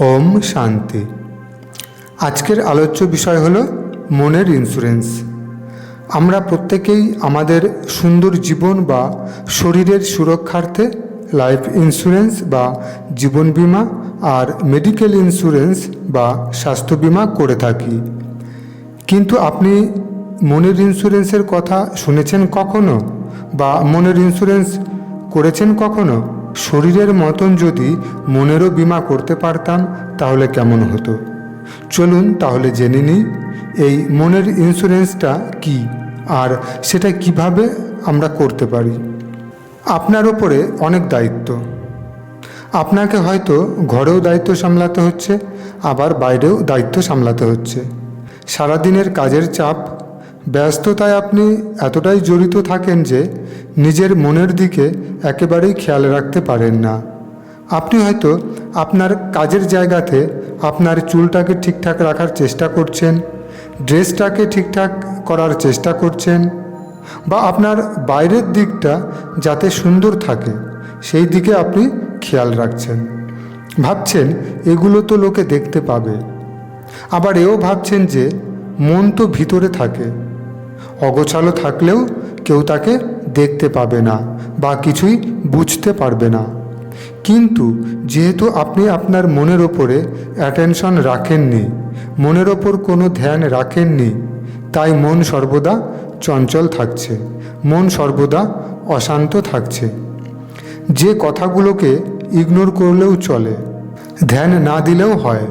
ওম শান্তি। আজকের আলোচ্য বিষয় হল মনের ইন্স্যুরেন্স আমরা প্রত্যেকেই আমাদের সুন্দর জীবন বা শরীরের সুরক্ষার্থে লাইফ ইন্স্যুরেন্স বা জীবন বীমা আর মেডিকেল ইন্স্যুরেন্স বা স্বাস্থ্য বীমা করে থাকি। কিন্তু আপনি মনের ইন্স্যুরেন্সের কথা শুনেছেন কখনো? বা মনের ইন্স্যুরেন্স করেছেন কখনো? শরীরের মতন যদি মনেরও বিমা করতে পারতাম, তাহলে কেমন হতো? চলুন তাহলে জেনে নিই, এই মনের ইন্স্যুরেন্সটা কি আর সেটা কীভাবে আমরা করতে পারি? আপনার ওপরে অনেক দায়িত্ব। আপনাকে হয়তো ঘরেও দায়িত্ব সামলাতে হচ্ছে, আবার বাইরেও দায়িত্ব সামলাতে হচ্ছে। সারাদিনের কাজের চাপ ব্যস্ততায় আপনি এতটাই জড়িত থাকেন যে নিজের মনের দিকে একেবারেই খেয়াল রাখতে পারেন না। আপনি হয়তো আপনার কাজের জায়গাতে আপনার চুলটাকে ঠিকঠাক রাখার চেষ্টা করছেন, ড্রেসটাকে ঠিকঠাক করার চেষ্টা করছেন, বা আপনার বাইরের দিকটা যাতে সুন্দর থাকে, সেই দিকে আপনি খেয়াল রাখছেন। ভাবছেন, এগুলো তো লোকে দেখতে পাবে। আবার এও ভাবছেন যে মন তো ভিতরে থাকে। অগোছালো থাকলেও কেউ তাকে দেখতে পাবে না বা কিছুই বুঝতে পারবে না। কিন্তু যেহেতু আপনি আপনার মনের ওপরে অ্যাটেনশন রাখেননি, মনের ওপর কোনো ধ্যান রাখেননি, তাই মন সর্বদা চঞ্চল থাকছে, মন সর্বদা অশান্ত থাকছে। যে কথাগুলোকে ইগনোর করলেও চলে, ধ্যান না দিলেও হয়,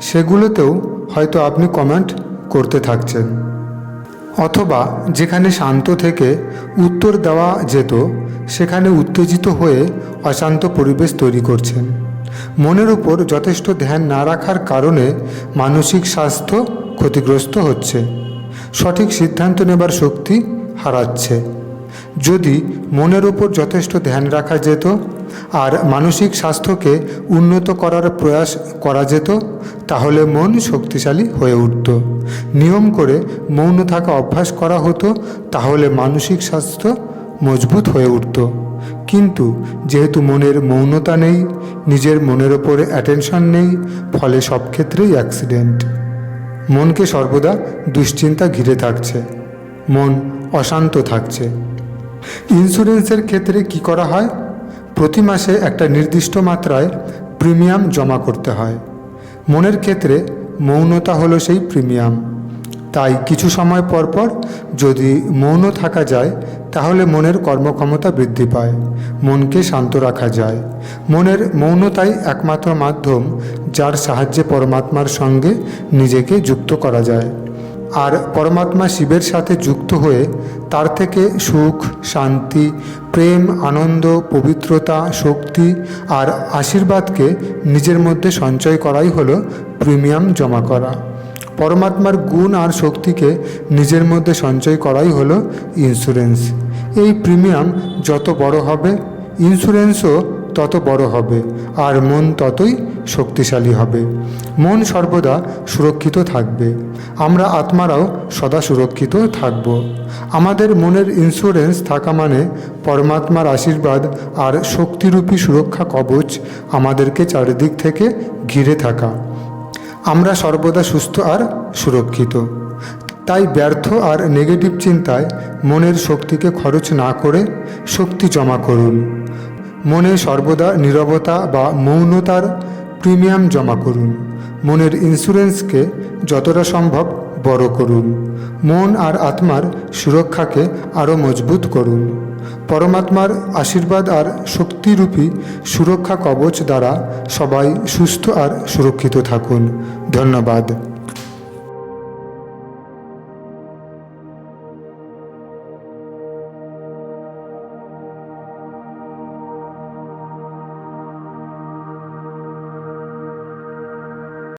সেগুলোতেও হয়তো আপনি কমেন্ট করতে থাকছেন। অথবা যেখানে শান্ত থেকে উত্তর দেওয়া যেত, সেখানে উত্তেজিত হয়ে অশান্ত পরিবেশ তৈরি করছেন। মনের উপর যথেষ্ট ধ্যান না রাখার কারণে মানসিক স্বাস্থ্য ক্ষতিগ্রস্ত হচ্ছে। সঠিক সিদ্ধান্ত নেবার শক্তি হারাচ্ছে। যদি মনের উপর যথেষ্ট ধ্যান রাখা যেত আর মানসিক স্বাস্থ্যকে উন্নত করার প্রয়াস করা যেত, তাহলে মন শক্তিশালী হয়ে উঠত। নিয়ম করে মৌন থাকা অভ্যাস করা হতো, তাহলে মানসিক স্বাস্থ্য মজবুত হয়ে উঠত। কিন্তু যেহেতু মনের মৌনতা নেই, নিজের মনের ওপরে অ্যাটেনশন নেই, ফলে সব ক্ষেত্রেই অ্যাক্সিডেন্ট মনকে সর্বদা দুশ্চিন্তা ঘিরে থাকছে, মন অশান্ত থাকছে। ইন্স্যুরেন্সের ক্ষেত্রে কি করা হয়? প্রতি মাসে একটা নির্দিষ্ট মাত্রায় প্রিমিয়াম জমা করতে হয়। মনের ক্ষেত্রে মৌনতা হলো সেই প্রিমিয়াম। তাই কিছু সময় পর পর যদি মৌন থাকা যায়, তাহলে মনের কর্মক্ষমতা বৃদ্ধি পায়, মনকে শান্ত রাখা যায়। মনের মৌনতাই একমাত্র মাধ্যম যার সাহায্যে পরমাত্মার সঙ্গে নিজেকে যুক্ত করা যায়। আর পরমাত্মা শিবের সাথে যুক্ত হয়ে তার থেকে সুখ, শান্তি, প্রেম, আনন্দ, পবিত্রতা, শক্তি আর আশীর্বাদকে নিজের মধ্যে সঞ্চয় করাই হলো প্রিমিয়াম জমা করা। পরমাত্মার গুণ আর শক্তিকে নিজের মধ্যে সঞ্চয় করাই হলো ইন্স্যুরেন্স। এই প্রিমিয়াম যত বড় হবে, ইন্স্যুরেন্সও তত বড় হবে, আর মন ততই শক্তিশালী হবে। মন সর্বদা সুরক্ষিত থাকবে। আমরা আত্মারাও সদা সুরক্ষিত থাকব। আমাদের মনের ইন্স্যুরেন্স থাকা মানে পরমাত্মার আশীর্বাদ আর শক্তিরূপী সুরক্ষা কবচ আমাদেরকে চারিদিক থেকে ঘিরে থাকা। আমরা সর্বদা সুস্থ আর সুরক্ষিত। তাই ব্যর্থ আর নেগেটিভ চিন্তায় মনের শক্তিকে খরচ না করে শক্তি জমা করুন। মনে সর্বদা নীরবতা বা মৌনতার প্রিমিয়াম জমা করুন। মনের ইন্স্যুরেন্সকে যতটা সম্ভব বড় করুন। মন আর আত্মার সুরক্ষাকে আরও মজবুত করুন। পরমাত্মার আশীর্বাদ আর শক্তিরূপী সুরক্ষা কবচ দ্বারা সবাই সুস্থ আর সুরক্ষিত থাকুন। ধন্যবাদ।